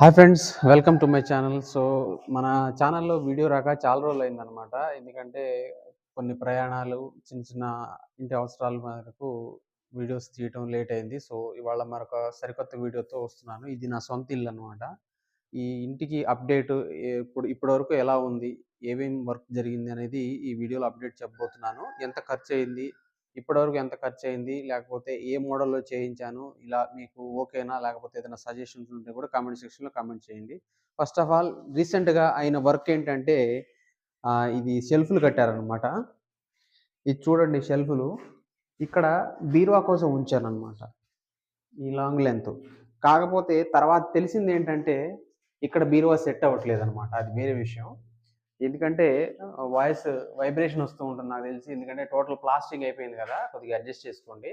Hi friends welcome to my channel. So మన ఛానల్లో video రాక చాలా రోజులు అయిందనమాట ఎందుకంటే కొన్ని ప్రయాణాలు చిన్న చిన్న ఇంటి అవసరాల మేరకు వీడియోస్ తీయటం లేట్ అయింది. సో ఇవాళ మరొక సరికొత్త వీడియోతో వస్తున్నాను. ఇది నా సొంత ఇల్లు అనమాట ఈ ఇంటికి అప్డేట్ ఇప్పుడు ఇప్పటివరకు ఎలా ఉంది ఏమేమి వర్క్ జరిగింది అనేది ఈ వీడియోలో అప్డేట్ చెప్పబోతున్నాను. ఎంత ఖర్చు అయింది ఇప్పటివరకు ఎంత ఖర్చు అయింది లేకపోతే ఏ మోడల్లో చేయించాను? ఇలా మీకు ఓకేనా? లేకపోతే ఏదైనా సజెషన్స్ ఉంటే కూడా కామెంట్ సెక్షన్లో కామెంట్ చేయండి. ఫస్ట్ ఆఫ్ ఆల్ రీసెంట్గా అయిన వర్క్ ఏంటంటే ఇది షెల్ఫ్లు కట్టారనమాట ఇది చూడండి షెల్ఫ్లు. ఇక్కడ బీరువా కోసం ఉంచారనమాట ఈ లాంగ్ లెంత్. కాకపోతే తర్వాత తెలిసింది ఏంటంటే ఇక్కడ బీరువా సెట్ అవ్వట్లేదు అనమాట అది వేరే విషయం. ఎందుకంటే వాయిస్ వైబ్రేషన్ వస్తూ ఉంటుంది నాకు తెలిసి. ఎందుకంటే టోటల్ ప్లాస్టింగ్ అయిపోయింది కదా కొద్దిగా అడ్జస్ట్ చేసుకోండి.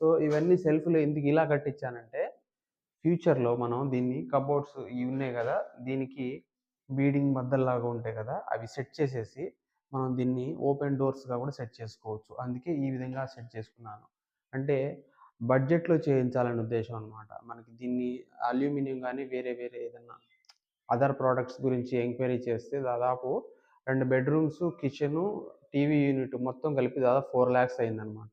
సో ఇవన్నీ సెల్ఫ్లు ఎందుకు ఇలా కట్టించానంటే ఫ్యూచర్లో మనం దీన్ని కబోర్డ్స్ ఇవి ఉన్నాయి కదా దీనికి బీడింగ్ మద్దల్లాగా ఉంటాయి కదా అవి సెట్ చేసేసి మనం దీన్ని ఓపెన్ డోర్స్గా కూడా సెట్ చేసుకోవచ్చు. అందుకే ఈ విధంగా సెట్ చేసుకున్నాను. అంటే బడ్జెట్లో చేయించాలనే ఉద్దేశం అనమాట మనకి దీన్ని అల్యూమినియం కానీ వేరే వేరే ఏదైనా అదర్ ప్రోడక్ట్స్ గురించి ఎంక్వైరీ చేస్తే దాదాపు రెండు బెడ్రూమ్స్ కిచెను టీవీ యూనిట్ మొత్తం కలిపి దాదాపు ఫోర్ ల్యాక్స్ అయిందనమాట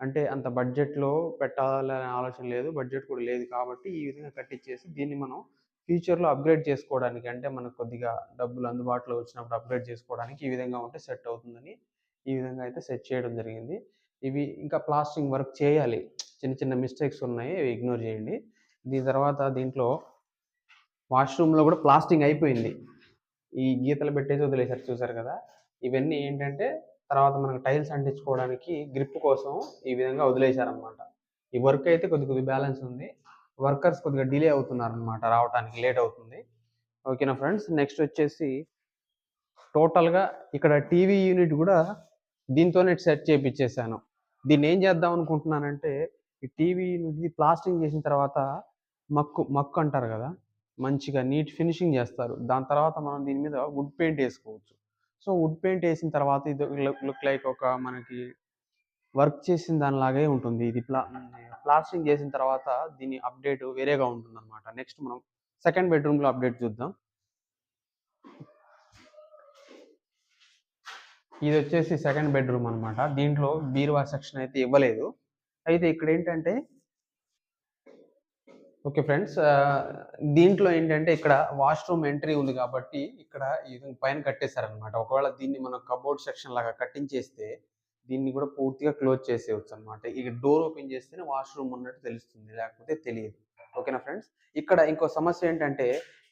అంటే అంత బడ్జెట్లో పెట్టాలనే ఆలోచన లేదు బడ్జెట్ కూడా లేదు కాబట్టి ఈ విధంగా కట్టించేసి దీన్ని మనం ఫ్యూచర్లో అప్గ్రేడ్ చేసుకోవడానికి అంటే మనకు కొద్దిగా డబ్బులు అందుబాటులో వచ్చినప్పుడు అప్గ్రేడ్ చేసుకోవడానికి ఈ విధంగా ఉంటే సెట్ అవుతుందని ఈ విధంగా అయితే సెట్ చేయడం జరిగింది. ఇవి ఇంకా ప్లాస్టింగ్ వర్క్ చేయాలి. చిన్న చిన్న మిస్టేక్స్ ఉన్నాయి అవి ఇగ్నోర్ చేయండి. దీని తర్వాత దీంట్లో వాష్రూమ్లో కూడా ప్లాస్టింగ్ అయిపోయింది. ఈ గీతలు పెట్టేసి వదిలేసారు చూసారు కదా? ఇవన్నీ ఏంటంటే తర్వాత మనకు టైల్స్ అంటించుకోవడానికి గ్రిప్ కోసం ఈ విధంగా వదిలేశారనమాట ఈ వర్క్ అయితే కొద్ది కొద్ది బ్యాలెన్స్ ఉంది. వర్కర్స్ కొద్దిగా డిలే అవుతున్నారు అనమాట రావడానికి లేట్ అవుతుంది. ఓకేనా ఫ్రెండ్స్ నెక్స్ట్ వచ్చేసి టోటల్గా ఇక్కడ టీవీ యూనిట్ కూడా దీంతోనే సెట్ చేయించేసాను దీన్ని ఏం చేద్దాం అనుకుంటున్నానంటే ఈ టీవీ యూనిట్ది ప్లాస్టింగ్ చేసిన తర్వాత మక్కు మక్కు అంటారు కదా? మంచిగా నీట్ ఫినిషింగ్ చేస్తారు. దాని తర్వాత మనం దీని మీద వుడ్ పెయింట్ వేసుకోవచ్చు. సో వుడ్ పెయింట్ వేసిన తర్వాత ఇది లుక్ లైక్ ఒక మనకి వర్క్ చేసిన దానిలాగే ఉంటుంది. ఇది ప్లా ప్లాస్టింగ్ చేసిన తర్వాత దీని అప్డేట్ వేరేగా ఉంటుంది అనమాట నెక్స్ట్ మనం సెకండ్ బెడ్రూమ్లో అప్డేట్ చూద్దాం. ఇది వచ్చేసి సెకండ్ బెడ్రూమ్ అన్నమాట. దీంట్లో బీరువా సెక్షన్ అయితే ఇవ్వలేదు. అయితే ఇక్కడ ఏంటంటే ఓకే ఫ్రెండ్స్ దీంట్లో ఏంటంటే ఇక్కడ వాష్రూమ్ ఎంట్రీ ఉంది కాబట్టి ఇక్కడ ఈ విధంగా పైన కట్టేశారనమాట ఒకవేళ దీన్ని మనం కబోర్డ్ సెక్షన్ లాగా కట్టించేస్తే దీన్ని కూడా పూర్తిగా క్లోజ్ చేసేయచ్చు అనమాట ఇక డోర్ ఓపెన్ చేస్తేనే వాష్రూమ్ ఉన్నట్టు తెలుస్తుంది లేకపోతే తెలియదు. ఓకేనా ఫ్రెండ్స్? ఇక్కడ ఇంకో సమస్య ఏంటంటే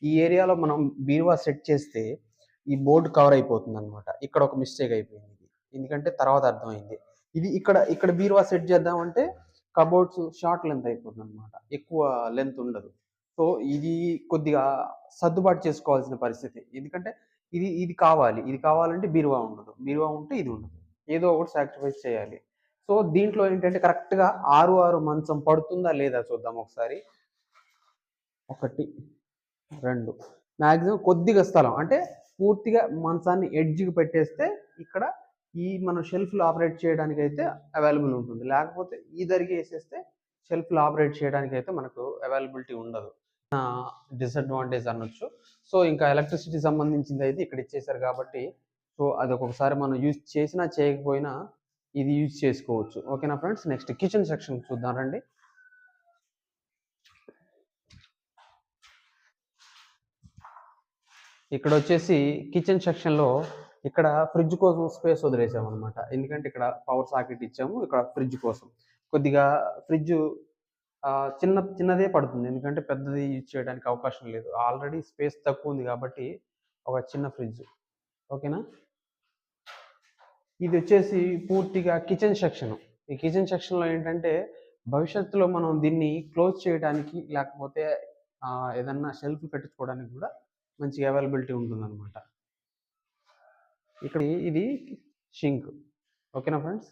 ఈ ఏరియాలో మనం బీరువా సెట్ చేస్తే ఈ బోర్డు కవర్ అయిపోతుంది అనమాట ఇక్కడ ఒక మిస్టేక్ అయిపోయింది ఎందుకంటే తర్వాత అర్థమైంది. ఇది ఇక్కడ ఇక్కడ బీరువా సెట్ చేద్దామంటే కబోర్డ్స్ షార్ట్ లెంత్ అయిపోతుంది అనమాట ఎక్కువ లెంత్ ఉండదు. సో ఇది కొద్దిగా సర్దుబాటు చేసుకోవాల్సిన పరిస్థితి. ఎందుకంటే ఇది ఇది కావాలి. ఇది కావాలంటే బీరువా ఉండదు. బీరువా ఉంటే ఇది ఉండదు. ఏదో ఒకటి సాక్రిఫైస్ చేయాలి. సో దీంట్లో ఏంటంటే కరెక్ట్గా ఆరు ఆరు మంచం పడుతుందా లేదా చూద్దాం ఒకసారి. ఒకటి రెండు. మ్యాక్సిమం కొద్దిగా స్థలం. అంటే పూర్తిగా మంచాన్ని ఎడ్జ్కి పెట్టేస్తే ఇక్కడ ఈ మనం షెల్ఫ్లు ఆపరేట్ చేయడానికి అయితే అవైలబుల్ ఉంటుంది. లేకపోతే ఈ దరికి వేసేస్తే షెల్ఫ్లు ఆపరేట్ చేయడానికి అయితే మనకు అవైలబిలిటీ ఉండదు. డిసడ్వాంటేజ్ అనొచ్చు. సో ఇంకా ఎలక్ట్రిసిటీ సంబంధించింది అయితే ఇక్కడ ఇచ్చేసారు కాబట్టి సో అది ఒక్కొక్కసారి మనం యూజ్ చేసినా చేయకపోయినా ఇది యూజ్ చేసుకోవచ్చు. ఓకేనా ఫ్రెండ్స్ నెక్స్ట్ కిచెన్ సెక్షన్ చూద్దాం రండి. ఇక్కడ వచ్చేసి కిచెన్ సెక్షన్లో ఇక్కడ ఫ్రిడ్జ్ కోసం స్పేస్ వదిలేసాం అనమాట ఎందుకంటే ఇక్కడ పవర్ సాకెట్ ఇచ్చాము ఇక్కడ ఫ్రిడ్జ్ కోసం. కొద్దిగా ఫ్రిడ్జ్ చిన్న చిన్నదే పడుతుంది. ఎందుకంటే పెద్దది యూజ్ చేయడానికి అవకాశం లేదు. ఆల్రెడీ స్పేస్ తక్కువ ఉంది కాబట్టి ఒక చిన్న ఫ్రిడ్జ్. ఓకేనా? ఇది వచ్చేసి పూర్తిగా కిచెన్ సెక్షన్. ఈ కిచెన్ సెక్షన్లో ఏంటంటే భవిష్యత్తులో మనం దీన్ని క్లోజ్ చేయడానికి లేకపోతే ఏదన్నా షెల్ఫ్ కట్టించుకోవడానికి కూడా మంచి అవైలబిలిటీ ఉంటుందన్నమాట. ఇక్కడ ఇది షింక్. ఓకేనా ఫ్రెండ్స్?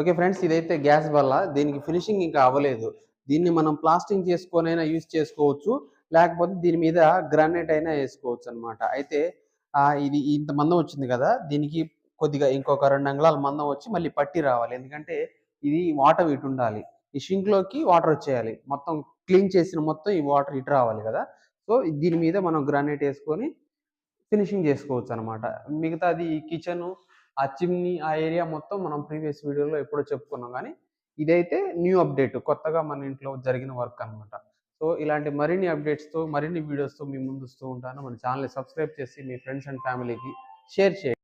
ఓకే ఫ్రెండ్స్ ఇదైతే గ్యాస్ వల్ల దీనికి ఫినిషింగ్ ఇంకా అవ్వలేదు. దీన్ని మనం ప్లాస్టింగ్ చేసుకొనైనా యూజ్ చేసుకోవచ్చు. లేకపోతే దీని మీద గ్రానైట్ అయినా వేసుకోవచ్చు అనమాట అయితే ఇది ఇంత మందం వచ్చింది కదా దీనికి కొద్దిగా ఇంకొక రెండు అంగుళాల మందం వచ్చి మళ్ళీ పట్టి రావాలి. ఎందుకంటే ఇది వాటర్ ఇటు ఉండాలి. ఈ షింక్లోకి వాటర్ వచ్చేయాలి. మొత్తం క్లీన్ చేసిన మొత్తం ఈ వాటర్ ఇటు రావాలి కదా. సో దీని మీద మనం గ్రానైట్ వేసుకొని ఫినిషింగ్ చేసుకోవచ్చు అనమాట మిగతాది ఈ కిచెన్ ఆ చిమ్నీ ఆ ఏరియా మొత్తం మనం ప్రీవియస్ వీడియోలో ఎప్పుడో చెప్పుకున్నాం. కానీ ఇదైతే న్యూ అప్డేట్ కొత్తగా మన ఇంట్లో జరిగిన వర్క్ అనమాట. సో ఇలాంటి మరిన్ని అప్డేట్స్తో మరిన్ని వీడియోస్తో మీ ముందు వస్తూ ఉంటాను. మన ఛానల్ని సబ్స్క్రైబ్ చేసి మీ ఫ్రెండ్స్ అండ్ ఫ్యామిలీకి షేర్ చేయండి.